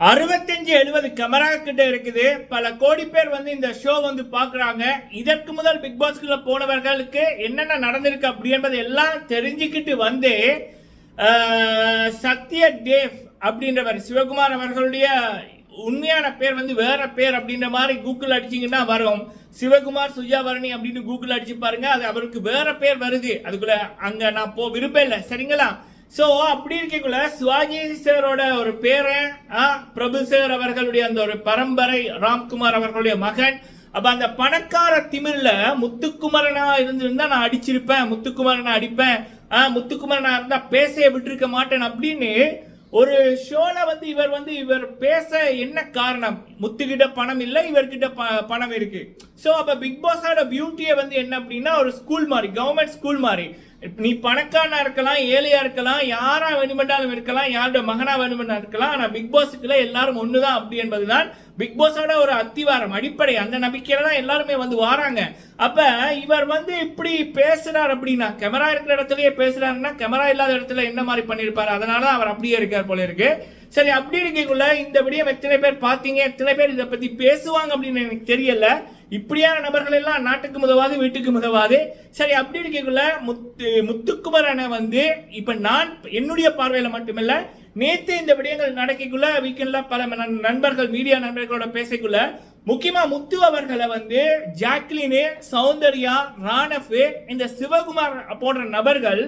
அறுபத்தஞ்சு எழுபது கேமரா கிட்ட இருக்குது. பல கோடி பேர் வந்து இந்த ஷோ வந்து பாக்குறாங்க இதற்கு முதல் பிக் பாஸ்குள்ள போனவர்களுக்கு என்னென்ன நடந்திருக்கு அப்படி என்பதை எல்லாம் தெரிஞ்சுக்கிட்டு வந்து சத்ய தேவ் அப்படின்றவர் சிவகுமார் அவர்களுடைய உண்மையான பேர் வந்து வேற பேர் அப்படின்ற மாதிரி கூகுள் அடிச்சீங்கன்னா வரும். சிவகுமார் சுஜாவரணி அப்படின்னு கூகுள் அடிச்சு பாருங்க. அது அவருக்கு வேற பேர் வருது. அதுக்குள்ள அங்க நான் போ விருப்பம் இல்லை. சரிங்களா? ஸோ அப்படி இருக்கக்குள்ள சிவாஜி சாரோட ஒரு பேரன் ஆ, பிரபு சார் அவர்களுடைய அந்த ஒரு பரம்பரை ராம்குமார் அவர்களுடைய மகன். அப்ப அந்த பணக்கார திமிரில் முத்துக்குமரனா இருந்திருந்தா நான் அடிச்சிருப்பேன் முத்துக்குமரனை அடிப்பேன் ஆ, முத்துக்குமரனா இருந்தா பேசவே விட்டுருக்க மாட்டேன் அப்படின்னு ஒரு ஷோல வந்து இவர் வந்து இவர் பேச என்ன காரணம்? முத்துக்கிட்ட பணம் இல்லை இவர்கிட்ட ப- பணம் இருக்கு. ஸோ அப்ப பிக் பாஸோட பியூட்டியே வந்து என்ன அப்படின்னா ஒரு ஸ்கூல் மாதிரி கவர்மெண்ட் ஸ்கூல் மாதிரி நீ பணக்காரனா இருக்கலாம் ஏழையா இருக்கலாம் யாரா வேணுமென்றாலும் இருக்கலாம் யாரோட மகனா வேணுமென்றா இருக்கலாம் ஆனா பிக் பாஸுக்குள்ள எல்லாரும் ஒண்ணுதான் அப்படி என்பதுதான் பிக் பாஸோட ஒரு அத்திவாரம் அடிப்படை. அந்த நம்பிக்கையில தான் எல்லாருமே வந்து வாராங்க. அப்ப இவர் வந்து இப்படி பேசுறார் அப்படின்னா கேமரா இருக்கிற இடத்துலயே பேசுறாருன்னா கேமரா இல்லாத இடத்துல என்ன மாதிரி பண்ணிருப்பாரு அதனால அவர் அப்படியே இருக்கார் போல இருக்கு. சரி அப்படி இருக்கக்குள்ள இந்த விடியம் எத்தனை பேர் பார்த்தீங்க? எத்தனை பேர் இதை பத்தி பேசுவாங்க அப்படின்னு எனக்கு தெரியல. இப்படியான நபர்கள் எல்லாம் நாட்டுக்கு முதவாது வீட்டுக்கு முதவாது. சரி அப்படி இருக்கக்குள்ள முத்து முத்துக்குமரனை வந்து இப்போ நான் என்னுடைய பார்வையில் மட்டுமில்ல நேற்று இந்த விடயங்கள் நடக்கக்குள்ள வீக்கெண்ட்ல பல நண்பர்கள் மீடியா நண்பர்களோட பேசக்குள்ள முக்கியமாக முத்து அவர்களை வந்து ஜாக்லினு சௌந்தர்யா ராணஃப் இந்த சிவகுமார் போன்ற நபர்கள்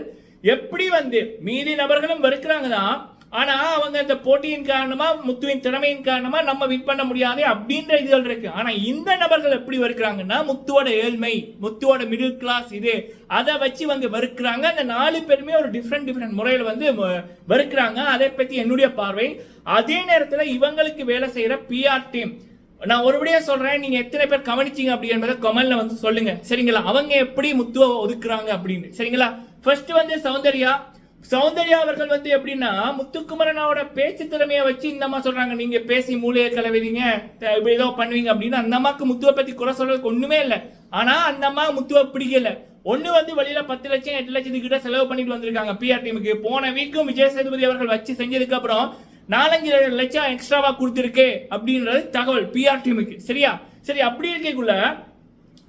எப்படி வந்து மீதி நபர்களும் வெறுக்கிறாங்க தான் ஆனா அவங்க இந்த போட்டியின் காரணமா முத்துவின் திறமையின் காரணமா நம்ம வின் பண்ண முடியாது அப்படின்ற இதுகள் இருக்கு. ஆனா இந்த நபர்கள் எப்படி வெறுக்கிறாங்கன்னா முத்துவோட ஏழ்மை முத்துவோட மிடில் கிளாஸ் இது அதை வச்சு வந்து வறுக்கிறாங்க. அந்த நாலு பேருமே ஒரு டிஃப்ரெண்ட் டிஃப்ரெண்ட் முறையில் வந்து வறுக்கிறாங்க. அதை பத்தி என்னுடைய பார்வை. அதே நேரத்தில் இவங்களுக்கு வேலை செய்யற பிஆர் டீம் நான் ஒருபடியா சொல்றேன் நீங்க எத்தனை பேர் கவனிச்சீங்க அப்படின்றத என்பதை கமெண்ட்ல வந்து சொல்லுங்க. சரிங்களா? அவங்க எப்படி முத்துவ ஒதுக்குறாங்க அப்படின்னு. சரிங்களா? ஃபர்ஸ்ட் வந்து சௌந்தர்யா சௌந்தர்யா அவர்கள் வந்து எப்படின்னா முத்துக்குமரனோட பேச்சு திறமையை வச்சு இந்த அம்மா சொல்றாங்க. நீங்க பேசி மூளையை கலவீங்க இப்படி ஏதோ பண்ணுவீங்க அப்படின்னு அந்த அம்மாக்கு முத்துவை பத்தி குறை சொல்றதுக்கு ஒண்ணுமே இல்லை. ஆனா அந்த அம்மா முத்துவை பிடிக்கல. ஒன்று வந்து வெளியில பத்து லட்சம் எட்டு லட்சத்துக்கு கிட்ட செலவு பண்ணிட்டு வந்திருக்காங்க பிஆர் டீமுக்கு போன வீக்கும் விஜய் சேதுபதி அவர்கள் வச்சு செஞ்சதுக்கு அப்புறம் நாலஞ்சு லட்சம் எக்ஸ்ட்ராவா கொடுத்துருக்கு அப்படின்றது தகவல் பிஆர் டீமுக்கு சரியா? சரி அப்படி இருக்கக்குள்ள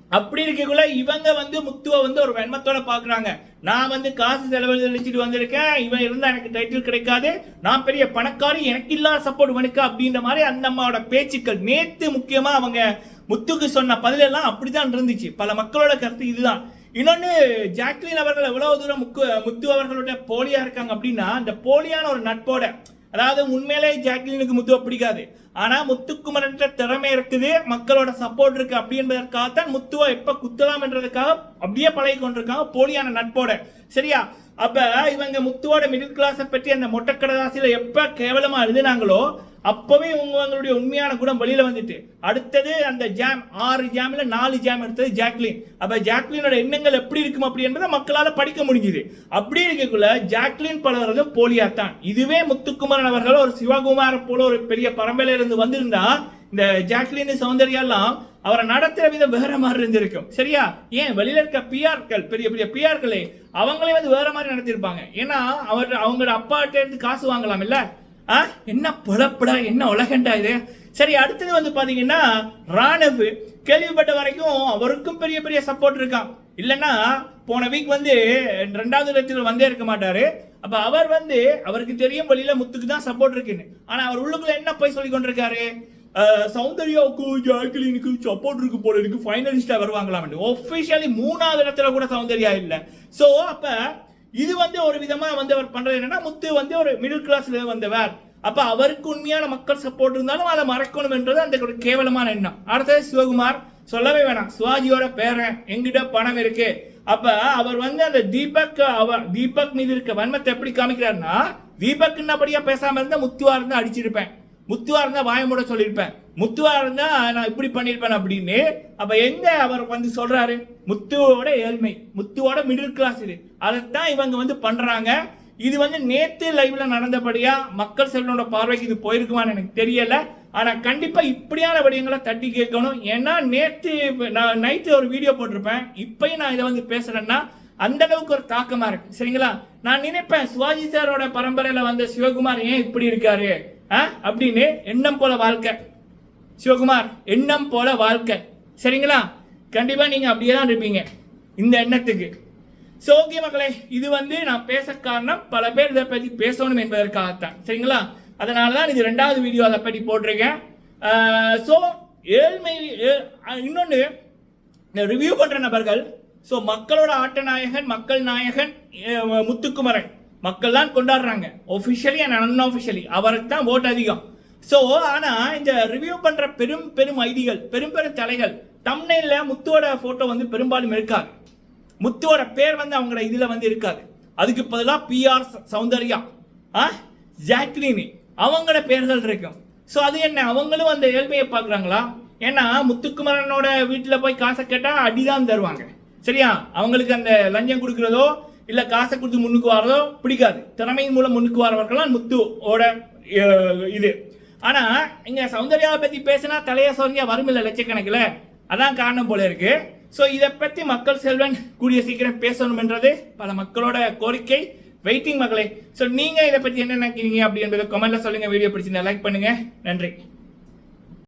அப்படி இருக்கக்குள்ள இவங்க வந்து முத்துவை வந்து ஒரு வெண்மத்தோட பாக்குறாங்க. நான் வந்து காசு செலவழிச்சுட்டு வந்திருக்கேன். இவன் இருந்தா எனக்கு டைட்டில் கிடைக்காது. நான் பெரிய பணக்காரி எனக்கு இல்லாத சப்போர்ட் வனுக்கு அப்படின்ற மாதிரி அந்த அம்மாவோட பேச்சுக்கள். நேத்து முக்கியமா அவங்க முத்துக்கு சொன்ன பதில் எல்லாம் அப்படிதான் இருந்துச்சு. பல மக்களோட கருத்து இதுதான். இன்னொன்னு ஜாக்லின் அவர்கள் எவ்வளவு தூரம் முக்கு முத்து அவர்களோட போலியா இருக்காங்க அப்படின்னா அந்த போலியான ஒரு நட்போட அதாவது உண்மையிலே ஜாக்லினுக்கு முத்துவை பிடிக்காது. ஆனால் முத்துக்குமரன் திறமை இருக்குது மக்களோட சப்போர்ட் இருக்கு. அப்படி என்பதற்காகத்தான் முத்துவை எப்ப குத்தலாம் என்றதுக்காக அப்படியே பழகி கொண்டிருக்காங்க. போலியான நட்போட. சரியா? அப்ப இவங்க முத்துவோட மிடில் கிளாஸை பற்றி அந்த மொட்டைக்கடதாசியில எப்ப கேவலமா எழுதினாங்களோ அப்பவே உங்களுடைய உண்மையான குணம் வெளியில வந்துட்டு. அடுத்தது அந்த ஜாம் ஆறு ஜாமில் நாலு ஜாம் எடுத்தது ஜாக்லின். அப்ப ஜாக்லினோட எண்ணங்கள் எப்படி இருக்கும் அப்படி என்பதை மக்களால் படிக்க முடிஞ்சுது. அப்படி இருக்கக்குள்ள ஜாக்லின் பலவரது போலியாத்தான். இதுவே முத்துக்குமரன் அவர்கள் ஒரு சிவகுமார போல ஒரு பெரிய பரம்பரையில இருந்து வந்திருந்தா இந்த ஜாக்லின் சௌந்தர்யா எல்லாம் அவரை நடத்துற விதம் வேற மாதிரி இருந்திருக்கும். சரியா? ஏன்? வெளியில இருக்க பிஆர்கள் பெரிய பெரிய பிஆர்களே அவங்களே வந்து வேற மாதிரி நடத்திருப்பாங்க. ஏன்னா அவர் அவங்களோட அப்பாட்ட இருந்து காசு வாங்கலாம் இல்ல? ஆ? என்ன புலப்படா என்ன உலகண்டா இது? சரி அடுத்தது வந்து பாத்தீங்கன்னா ராணவ். கேள்விப்பட்ட வரைக்கும் அவருக்கும் பெரிய பெரிய சப்போர்ட் இருக்கான் இல்லைன்னா போன வீக் வந்து ரெண்டாவது இடத்தில் வந்தே இருக்க மாட்டாரு. அப்ப அவர் வந்து அவருக்கு தெரியும் வழியில முத்துக்கு தான் சப்போர்ட் இருக்குன்னு. ஆனா அவர் உள்ளுக்குள்ள என்ன போய் சொல்லி கொண்டிருக்காரு? சௌந்தர்யாவுக்கு ஜாக்லினுக்கு சப்போர்ட் இருக்கு போல இருக்கு. ஃபைனலிஸ்டா வருவாங்களாம் ஒபிஷியலி மூணாவது இடத்துல கூட சௌந்தர்யா இல்ல. சோ அப்ப இது வந்து ஒரு விதமா வந்து அவர் பண்றது என்னன்னா முத்து வந்து ஒரு மிடில் கிளாஸ்ல வந்தவர். அப்ப அவருக்கு உண்மையான மக்கள் சப்போர்ட் இருந்தாலும் அதை மறக்கணும் என்றது அந்த ஒரு கேவலமான எண்ணம். அடுத்தது சிவகுமார். சொல்லவே வேணாம். சிவாஜியோட பேரன் எங்கிட்ட பணம் இருக்கு. அப்ப அவர் வந்து அந்த தீபக் அவர் தீபக் மீது இருக்க வன்மத்தை எப்படி காமிக்கிறாருன்னா தீபக் என்னபடியா பேசாம இருந்தா முத்துவா இருந்தா அடிச்சிருப்பேன். முத்துவா இருந்தா வாயமூட சொல்லியிருப்பேன் முத்துவா இருந்தா நான் இப்படி பண்ணியிருப்பேன் அப்படின்னு அப்ப எங்க அவர் வந்து சொல்றாரு? முத்துவோட ஏழ்மை முத்துவோட மிடில் கிளாஸ் இது. அதைத்தான் இவங்க வந்து பண்றாங்க. இது வந்து நேத்து லைவ்ல நடந்தபடியா மக்கள் செல்வனோட பார்வைக்கு இது போயிருக்குமான்னு எனக்கு தெரியல. ஆனா கண்டிப்பா இப்படியான விடயங்களை தட்டி கேட்கணும். ஏன்னா நேத்து நான் நைட்டு ஒரு வீடியோ போட்டிருப்பேன். இப்பயும் நான் இதை வந்து பேசுறேன்னா அந்த அளவுக்கு ஒரு தாக்கமா இருக்கு. சரிங்களா? நான் நினைப்பேன் சிவாஜி சாரோட பரம்பரையில வந்த சிவகுமார் ஏன் இப்படி இருக்காரு? ஆ? அப்படின்னு எண்ணம் போல வாழ்க்கை. சிவகுமார் எண்ணம் போல வாழ்க்கை. சரிங்களா? கண்டிப்பா நீங்க அப்படியே தான் இருப்பீங்க. இந்த எண்ணத்துக்கு. ஸோ ஓகே மக்களே இது வந்து நான் பேச காரணம் பல பேர் இதை பற்றி பேசணும் என்பதற்காகத்தான். சரிங்களா? அதனால தான் இது ரெண்டாவது வீடியோ அதை பற்றி போட்டிருக்கேன். ஸோ ஏழ்மை ஏ- இன்னொன்று இந்த ரிவ்யூ பண்ணுற நபர்கள் ஸோ மக்களோட ஆட்ட நாயகன் மக்கள் நாயகன் முத்துக்குமரன் மக்கள் தான் கொண்டாடுறாங்க. ஒஃபிஷியலி அண்ட் அன்ஆஃபிஷியலி அவருக்கு தான் ஓட்டு அதிகம். ஸோ ஆனால் இந்த ரிவ்யூ பண்ணுற பெரும் பெரும் ஐடிகள் பெரும் பெரும் தலைகள் தம்னையில் முத்துவோட ஃபோட்டோ வந்து பெரும்பாலும் இருக்காது. முத்துவோட பேர் வந்து அவங்களோட இதில் வந்து இருக்காது. அதுக்கு பதிலாக பிஆர் சௌந்தர்யா ஆ ஜாக்லினி அவங்களோட பேர்கள் இருக்கும். ஸோ அது என்ன? அவங்களும் அந்த ஏழ்மையை பார்க்குறாங்களா? ஏன்னா முத்துக்குமரனோட வீட்டில் போய் காசை கேட்டால் அடிதான் தருவாங்க. சரியா? அவங்களுக்கு அந்த லஞ்சம் கொடுக்குறதோ இல்லை காசை கொடுத்து முன்னுக்கு வரதோ பிடிக்காது. திறமையின் மூலம் முன்னுக்கு வரவர்கள்லாம் முத்துவோட இது. ஆனால் இங்கே சௌந்தர்யாவை பற்றி பேசினா தலையை சொன்னியா வருமில்ல லட்சக்கணக்கில். அதான் காரணம் போல இருக்கு. ஸோ இதை பற்றி மக்கள் செல்வன் கூடிய சீக்கிரம் பேசணும் என்றது பல மக்களோட கோரிக்கை. வெயிட்டிங் மகளே. ஸோ நீங்கள் இதை பற்றி என்ன நினைக்கிறீங்க அப்படின்றத என்பதை கமெண்ட்ல சொல்லுங்க. வீடியோ பிடிச்சிருந்தா லைக் பண்ணுங்க. நன்றி.